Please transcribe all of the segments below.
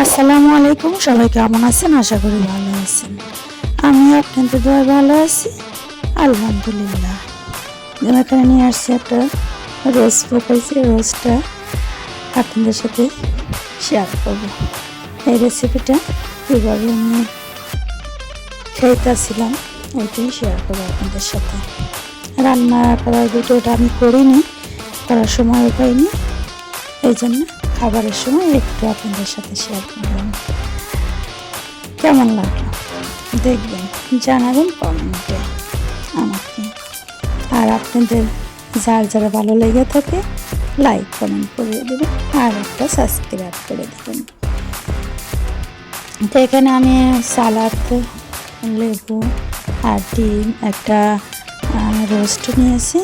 আসসালামু আলাইকুম, সবাই কেমন আছেন? আশা করি ভালো আছেন। আমি আপনাদের দোয়া ভালো আছি। আলহামদুলিল্লাহ। এখানে নিয়ে আসছি একটা রোজ পাইছি রোজটা আপনাদের সাথে শেয়ার করব। এই রেসিপিটা কীভাবে আমি খাইতেছিলাম, ওইটাই শেয়ার করব আপনাদের সাথে। রান্না করার ভিডিওটা আমি করিনি, করার সময় পাইনি এই জন্য খাবারের সময় একটু আপনাদের সাথে শেয়ার করলাম। কেমন লাগল? দেখবেন, জানাবেন কমেন্টে আমাকে। আর আপনাদের যার যারা ভালো লেগে থাকে লাইক কমেন্ট করে দেবেন আর একটা সাবস্ক্রাইব করে দেবেন। তো এখানে আমি সালাদ লেবু আর ডিম, একটা রোস্ট নিয়েছি।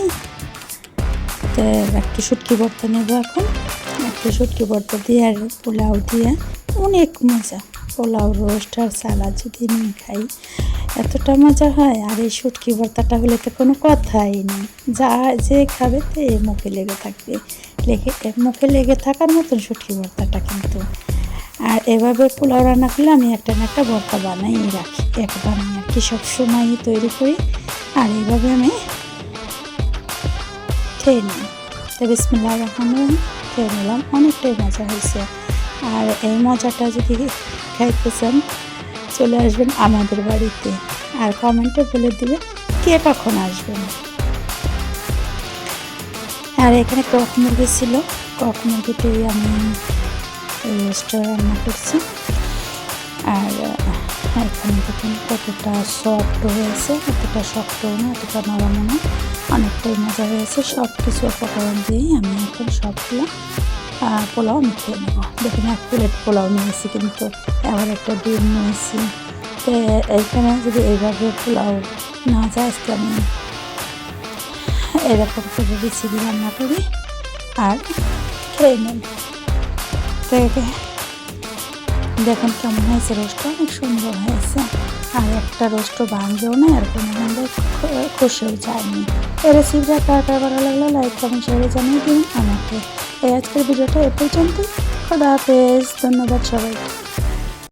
তো একটু শুটকি ভর্তা নেব এখন। একটু শুটকি ভর্তা দিয়ে আর পোলাও দিয়ে অনেক মজা। পোলাও রোস্ট আর সালাদ যদি নিয়ে খাই, এতটা মজা হয়? আর এই শুটকি ভর্তাটা হলে তো কোনো কথাই নেই। যা যে খাবে তো মুখে লেগে থাকবে। লেগে, মুখে লেগে থাকার মতন শুটকি ভর্তাটা কিন্তু। আর এভাবে পোলাও রান্না করলে আমি একটা না একটা ভর্তা বানাই রাখি। একবার আমি আর কি সব সময়ই তৈরি করি। আর এইভাবে আমি খেয়ে নিই। তো বিসমিল্লাহ রহমান রহিম। খেয়ে নিলাম, অনেকটাই মজা হয়েছে। আর এই মজাটা যদি খাইতে চান চলে আসবেন আমাদের বাড়িতে। আর কমেন্টে বলে দিবেন কে কখন আসবেন। আর এখানে কক মুরগি ছিল কক মুরগিটাই আমি রোস্টটা রান্না করছি। আর এখানে দেখুন কতটা সফট হয়েছে, এতটা শক্তও না, এতটা নরমও না। অনেকটাই মজা হয়েছে। সব কিছু উপকরণ দিয়েই আমি এখন সবগুলো পোলাও খেয়ে নেব। দেখুন এক প্লেট পোলাও নিয়েছি কিন্তু, আবার একটা ডিম নিয়েছি। তো এইখানে যদি এইভাবে পোলাও না যায়, আজকে আমি এরকম করে রেসিপি রান্না করি আর খেয়ে নেব। দেখুন কেমন হয়েছে রোস্টটা, অনেক সুন্দর হয়েছে। আর একটা রোস্টও ভাঙবেও না এরকম আমাদের খুশি যায়নি এই রেসিপিটা কার কার ভালো লাগলে লাইক কমেন্ট শেয়ারে জানিয়ে দিন আমাকে। এই আজকের ভিডিওটা এ পর্যন্ত খোদা হাফেজ, ধন্যবাদ সবাইকে।